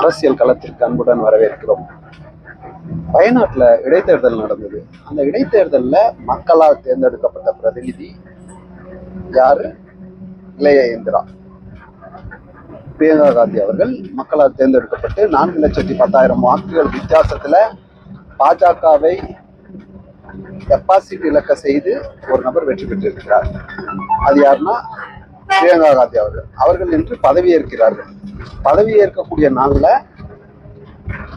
அரசியல் களத்திற்கு அன்புடன் வரவேற்கிறோம். வயநாட்டில் இடைத்தேர்தல் நடந்தது. அந்த இடைத்தேர்தலில் மக்களால் தேர்ந்தெடுக்கப்பட்ட பிரதிநிதி யாரு? இளைய இந்திரா. பிரியங்கா காந்தி அவர்கள் மக்களால் தேர்ந்தெடுக்கப்பட்டு நான்கு லட்சத்தி பத்தாயிரம் வாக்குகள் வித்தியாசத்தில் பாஜகவை டெபாசிட் இழக்க செய்து ஒரு நபர் வெற்றி பெற்றிருக்கிறார். அது யாருன்னா பிரியங்கா காந்தி அவர்கள். அவர்கள் இன்று பதவியேற்கிறார்கள். பதவியேற்கக்கூடிய நாளில்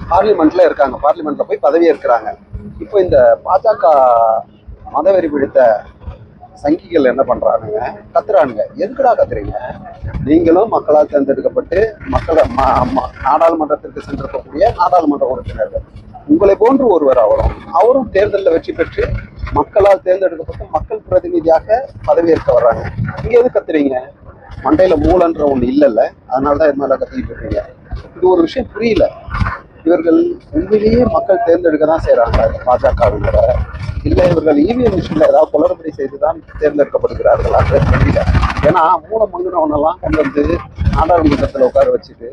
பார்லிமெண்ட்ல இருக்காங்க. பார்லிமெண்ட்ல போய் பதவியேற்கிறாங்க. இப்போ இந்த பாஜக மதவெறி பிடித்த சங்கிகள் என்ன பண்றானுங்க? கத்துறானுங்க. எதுக்குடா கத்துறீங்க? நீங்களும் மக்களால் தேர்ந்தெடுக்கப்பட்டு மக்களை ம- நாடாளுமன்றத்திற்கு சென்றிருக்கக்கூடிய நாடாளுமன்ற உறுப்பினர்கள். உங்களை போன்று ஒருவர் அவரும் அவரும் தேர்தலில் வெற்றி பெற்று மக்களால் தேர்ந்தெடுக்கப்பட்டு பிரதிநிதியாக பதவியேற்க வர்றாங்க. நீங்க எது கத்துறீங்க? மண்டையில மூலன்ற ஒண்ணு இல்லைல்ல. அதனாலதான் இது மாதிரி கத்திக்கிட்டு இருக்கீங்க. இது ஒரு விஷயம் புரியல. இவர்கள் உண்மையிலேயே மக்கள் தேர்ந்தெடுக்க தான் செய்யறாங்க பாஜகவினர. இல்லை இவர்கள் இவிஎம் மிஷின்ல ஏதாவது குளறுபடி செய்துதான் தேர்ந்தெடுக்கப்படுகிறார்களா தெரியல. ஏன்னா மூல மங்குனவனெல்லாம் கொண்டு வந்து நாடாளுமன்றத்தில் உட்கார வச்சுட்டு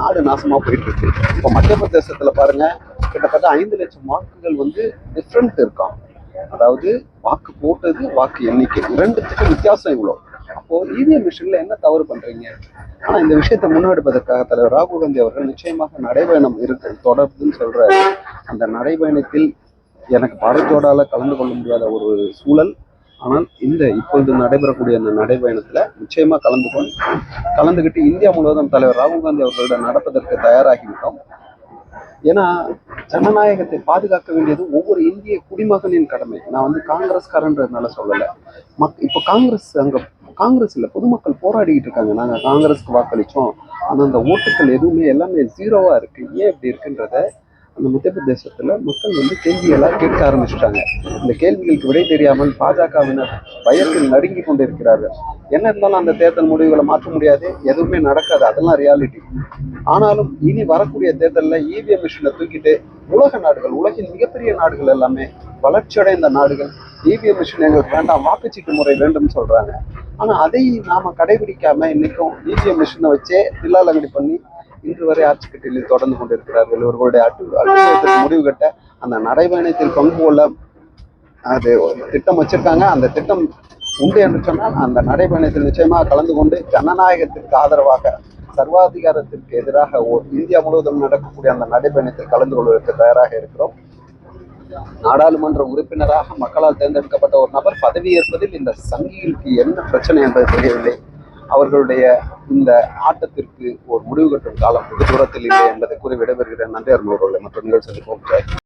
நாடு நாசமா போயிட்டு இருக்கு. இப்போ மத்திய பிரதேசத்துல பாருங்க கிட்டத்தட்ட ஐந்து லட்சம் வாக்குகள் வந்து டிஃப்ரெண்ட் இருக்கான் அதாவது வாக்கு போட்டது வாக்கு எண்ணிக்கை. இரண்டுத்துக்கும் வித்தியாசம் இவ்வளோ அப்போ இவிஎம் மிஷின்ல என்ன தவறு பண்றீங்க? ஆனா இந்த விஷயத்தை முன்னெடுப்பதற்காக தலைவர் ராகுல் காந்தி அவர்கள் நிச்சயமாக நடைபயணம் இருக்கு தொடர்புன்னு சொல்றாரு. அந்த நடைபயணத்தில் எனக்கு பாரத் கலந்து கொள்ள முடியாத ஒரு சூழல். ஆனால் இந்த இப்பொழுது நடைபெறக்கூடிய அந்த நடைபயணத்துல நிச்சயமா கலந்து கொண்டு கலந்துகிட்டு இந்தியா முழுவதும் தலைவர் ராகுல் காந்தி அவர்களிடம் நடப்பதற்கு தயாராகிவிட்டோம். ஏன்னா ஜனநாயகத்தை பாதுகாக்க வேண்டியது ஒவ்வொரு இந்திய குடிமகனின் கடமை. நான் வந்து காங்கிரஸ்காரன்றதுனால சொல்லலை. மக் இப்போ காங்கிரஸ் அங்கே காங்கிரஸ் இல்லை பொதுமக்கள் போராடிக்கிட்டு இருக்காங்க. நாங்கள் காங்கிரஸ்க்கு வாக்களித்தோம் ஆனால் அந்த ஓட்டுகள் எதுவுமே எல்லாமே ஜீரோவாக இருக்குது ஏன் இப்படி இருக்குன்றத அந்த மத்திய பிரதேசத்தில் மக்கள் வந்து கேள்விகளா கேட்க ஆரம்பிச்சிட்டாங்க. இந்த கேள்விகளுக்கு விடை தெரியாமல் பாஜகவினர் பயத்தில் நடுங்கி கொண்டு இருக்கிறார்கள் என்ன இருந்தாலும் அந்த தேர்தல் முடிவுகளை மாற்ற முடியாது. எதுவுமே நடக்காது. அதெல்லாம் ரியாலிட்டி ஆனாலும் இனி வரக்கூடிய தேர்தலில் இவிஎம் மிஷினை தூக்கிட்டு உலக நாடுகள் உலகின் மிகப்பெரிய நாடுகள் எல்லாமே வளர்ச்சியடைந்த நாடுகள். இவிஎம் மிஷின் எங்களுக்கு வேண்டாம் வாக்குச்சீட்டு முறை வேண்டும் சொல்றாங்க. ஆனா அதை நாம கடைபிடிக்காம இன்னைக்கும் இவிஎம் மிஷினை வச்சே தில்லாலங்கடி பண்ணி இன்று வரை ஆட்சி கட்டியில் தொடர்ந்து கொண்டிருக்கிறார்கள். இவர்களுடைய அட்டு முடிவு கட்ட அந்த நடைபயணத்தில் பங்கு கொள்ள அது ஒரு திட்டம் வச்சிருக்காங்க. அந்த திட்டம் உண்டு என்று சொன்னால் அந்த நடைபயணத்தில் நிச்சயமாக கலந்து கொண்டு ஜனநாயகத்திற்கு ஆதரவாக சர்வாதிகாரத்திற்கு எதிராக இந்தியா முழுவதும் நடக்கக்கூடிய அந்த நடைபயணத்தில் கலந்து கொள்வதற்கு தயாராக இருக்கிறோம். நாடாளுமன்ற உறுப்பினராக மக்களால் தேர்ந்தெடுக்கப்பட்ட ஒரு நபர் பதவியேற்பதில் இந்த சங்கிகளுக்கு என்ன பிரச்சனை என்பது தெரியவில்லை. அவர்களுடைய இந்த ஆட்டத்திற்கு ஒரு முடிவு கட்டும் காலம் வெகு தூரத்தில் இல்லை என்பதை கூறி விடைபெறுகிறேன். நன்றி அருள்வர்களே மற்ற நிகழ்ச்சி